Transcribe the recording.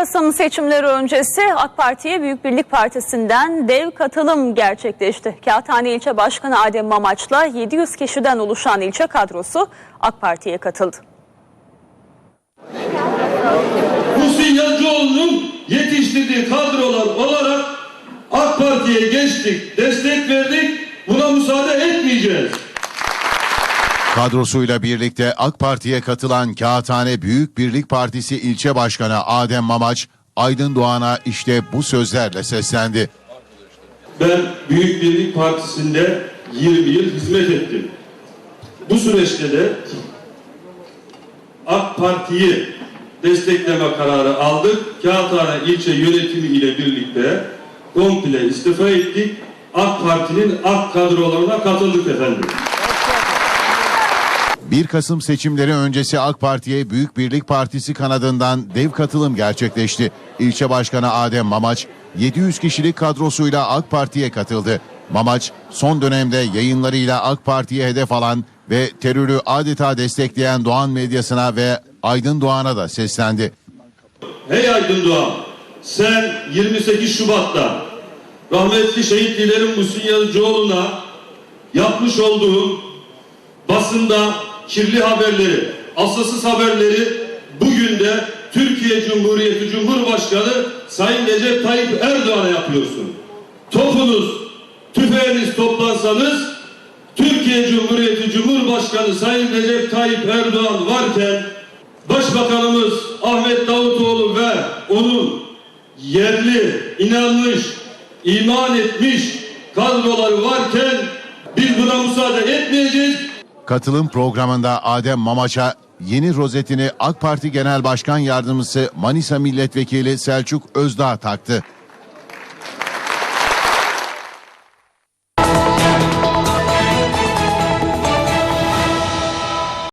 Kasım seçimleri öncesi AK Parti'ye Büyük Birlik Partisi'nden dev katılım gerçekleşti. Kağıthane İlçe Başkanı Adem Mamaç'la 700 kişiden oluşan ilçe kadrosu AK Parti'ye katıldı. Muhsin Yazıcıoğlu'nun yetiştirdiği kadrolar olarak AK Parti'ye geçtik, destek verdik. Buna müsaade etmeyeceğiz. Kadrosuyla birlikte AK Parti'ye katılan Kağıthane Büyük Birlik Partisi ilçe başkanı Adem Mamaç, Aydın Doğan'a işte bu sözlerle seslendi. Ben Büyük Birlik Partisi'nde 20 yıl hizmet ettim. Bu süreçte de AK Parti'yi destekleme kararı aldık. Kağıthane ilçe yönetimi ile birlikte komple istifa ettik. AK Parti'nin AK kadrolarına katıldık efendim. 1 Kasım seçimleri öncesi AK Parti'ye Büyük Birlik Partisi kanadından dev katılım gerçekleşti. İlçe Başkanı Adem Mamaç 700 kişilik kadrosuyla AK Parti'ye katıldı. Mamaç son dönemde yayınlarıyla AK Parti'ye hedef alan ve terörü adeta destekleyen Doğan medyasına ve Aydın Doğan'a da seslendi. Hey Aydın Doğan, sen 28 Şubat'ta rahmetli şehit liderim Muhsin Yazıcıoğlu'na yapmış olduğun basında kirli haberleri, asılsız haberleri bugün de Türkiye Cumhuriyeti Cumhurbaşkanı Sayın Recep Tayyip Erdoğan'a yapıyorsun. Topunuz, tüfeğiniz toplansanız Türkiye Cumhuriyeti Cumhurbaşkanı Sayın Recep Tayyip Erdoğan varken Başbakanımız Ahmet Davutoğlu ve onun yerli, inanmış, iman etmiş kadroları varken biz buna müsaade etmeyeceğiz. Katılım programında Adem Mamaç'a yeni rozetini AK Parti Genel Başkan Yardımcısı Manisa Milletvekili Selçuk Özdağ taktı.